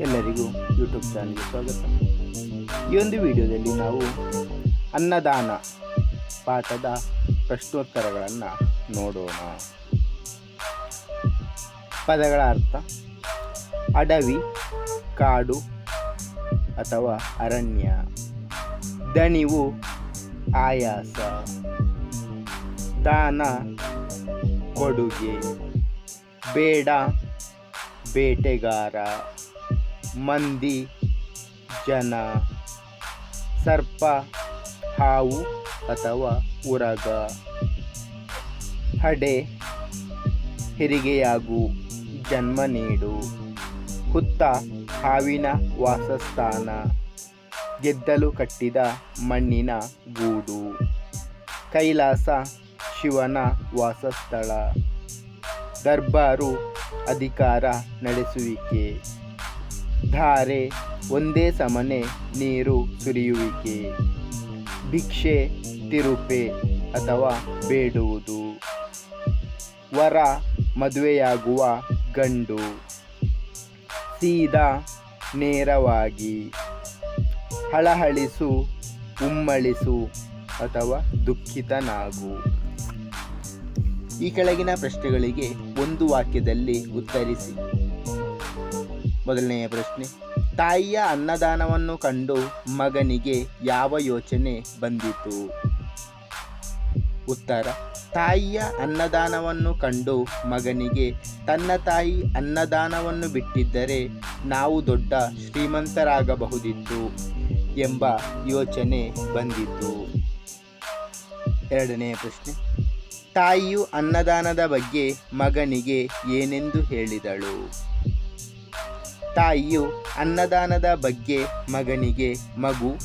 ಎಲ್ಲರಿಗೂ ಯೂಟ್ಯೂಬ್ ಚಾನಲ್ಗೆ ಸ್ವಾಗತ. ಈ ಒಂದು ವಿಡಿಯೋದಲ್ಲಿ ನಾವು ಅನ್ನದಾನ ಪಾಠದ ಪ್ರಶ್ನೋತ್ತರಗಳನ್ನು ನೋಡೋಣ. ಪದಗಳ ಅರ್ಥ, ಅಡವಿ, ಕಾಡು ಅಥವಾ ಅರಣ್ಯ. ದಣಿವು, ಆಯಾಸ. ದಾನ, ಕೊಡುಗೆ. ಬೇಡ, ಬೇಟೆಗಾರ. ಮಂದಿ, ಜನ, ಸರ್ಪ, ಹಾವು ಅಥವಾ ಉರಗ. ಹಡೆ, ಹೆರಿಗೆಯಾಗು, ಜನ್ಮ ನೀಡು. ಹುತ್ತ, ಹಾವಿನ ವಾಸಸ್ಥಾನ. ಗೆದ್ದಲು ಕಟ್ಟಿದ ಮಣ್ಣಿನ ಗೂಡು. ಕೈಲಾಸ, ಶಿವನ ವಾಸಸ್ಥಳ. ದರ್ಬಾರು ಅಧಿಕಾರ ನಡೆಸುವಿಕೆ. ಧಾರೆ, ಒಂದೇ ಸಮನೆ ನೀರು ಸುರಿಯುವಿಕೆ. ಭಿಕ್ಷೆ, ತಿರುಪೆ ಅಥವಾ ಬೇಡುವುದು. ವರ, ಮದುವೆಯಾಗುವ ಗಂಡು. ಸೀದಾ, ನೇರವಾಗಿ. ಹಳಹಳಿಸು, ಉಮ್ಮಳಿಸು ಅಥವಾ ದುಃಖಿತನಾಗು. ಈ ಕೆಳಗಿನ ಪ್ರಶ್ನೆಗಳಿಗೆ ಒಂದು ವಾಕ್ಯದಲ್ಲಿ ಉತ್ತರಿಸಿ. ಮೊದಲನೆಯ ಪ್ರಶ್ನೆ. ತಾಯಿಯ ಅನ್ನದಾನವನ್ನು ಕಂಡು ಮಗನಿಗೆ ಯಾವ ಯೋಚನೆ ಬಂದಿತು? ಉತ್ತರ, ತಾಯಿಯ ಅನ್ನದಾನವನ್ನು ಕಂಡು ಮಗನಿಗೆ ತನ್ನ ತಾಯಿ ಅನ್ನದಾನವನ್ನು ಬಿಟ್ಟಿದ್ದರೆ ನಾವು ದೊಡ್ಡ ಶ್ರೀಮಂತರಾಗಬಹುದಿತ್ತು ಎಂಬ ಯೋಚನೆ ಬಂದಿತು. ಎರಡನೆಯ ಪ್ರಶ್ನೆ, ತಾಯಿಯು ಅನ್ನದಾನದ ಬಗ್ಗೆ ಮಗನಿಗೆ ಏನೆಂದು ಹೇಳಿದಳು? ತಾಯಿಯು ಅನ್ನದಾನದ ಬಗ್ಗೆ ಮಗನಿಗೆ ಮಗು.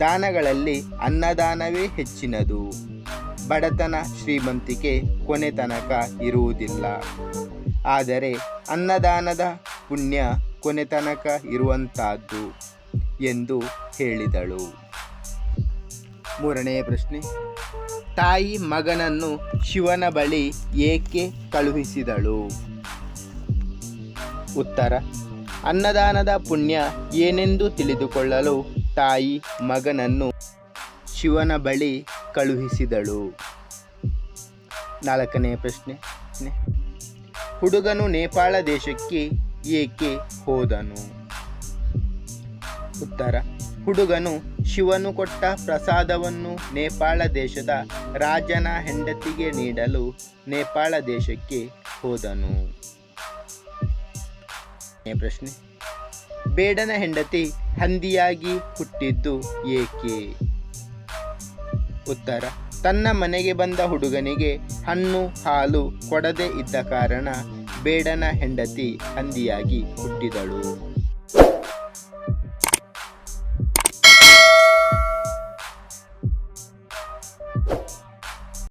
ದಾನಗಳಲ್ಲಿ ಅನ್ನದಾನವೇ ಹೆಚ್ಚಿನದು. ಬಡತನ ಶ್ರೀಮಂತಿಕೆ ಕೊನೆ ತನಕ ಇರುವುದಿಲ್ಲ. ಆದರೆ ಅನ್ನದಾನದ ಪುಣ್ಯ ಕೊನೆ ತನಕ ಇರುವಂತಹದ್ದು ಎಂದು ಹೇಳಿದಳು. ಮೂರನೆಯ ಪ್ರಶ್ನೆ. ತಾಯಿ ಮಗನನ್ನು ಶಿವನ ಬಳಿ ಏಕೆ ಕಳುಹಿಸಿದಳು? ಉತ್ತರ. ಅನ್ನದಾನದ ಪುಣ್ಯ ಏನೆಂದು ತಿಳಿದುಕೊಳ್ಳಲು ತಾಯಿ ಮಗನನ್ನು ಶಿವನ ಬಳಿ ಕಳುಹಿಸಿದಳು. ನಾಲ್ಕನೆಯ ಪ್ರಶ್ನೆ. ಹುಡುಗನು ನೇಪಾಳ ದೇಶಕ್ಕೆ ಏಕೆ ಹೋದನು? ಉತ್ತರ. ಹುಡುಗನು ಶಿವನು ಕೊಟ್ಟ ಪ್ರಸಾದವನ್ನು ನೇಪಾಳ ದೇಶದ ರಾಜನ ಹೆಂಡತಿಗೆ ನೀಡಲು ನೇಪಾಳ ದೇಶಕ್ಕೆ ಹೋದನು. ಪ್ರಶ್ನೆ. ಬೇಡನ ಹೆಂಡತಿ ಹಂದಿಯಾಗಿ ಹುಟ್ಟಿದ್ದು ಏಕೆ? ಉತ್ತರ, ತನ್ನ ಮನೆಗೆ ಬಂದ ಹುಡುಗನಿಗೆ ಹಣ್ಣು, ಹಾಲು ಕೊಡದೆ ಇದ್ದ ಕಾರಣ ಬೇಡನ ಹೆಂಡತಿ ಹಂದಿಯಾಗಿ ಹುಟ್ಟಿದಳು.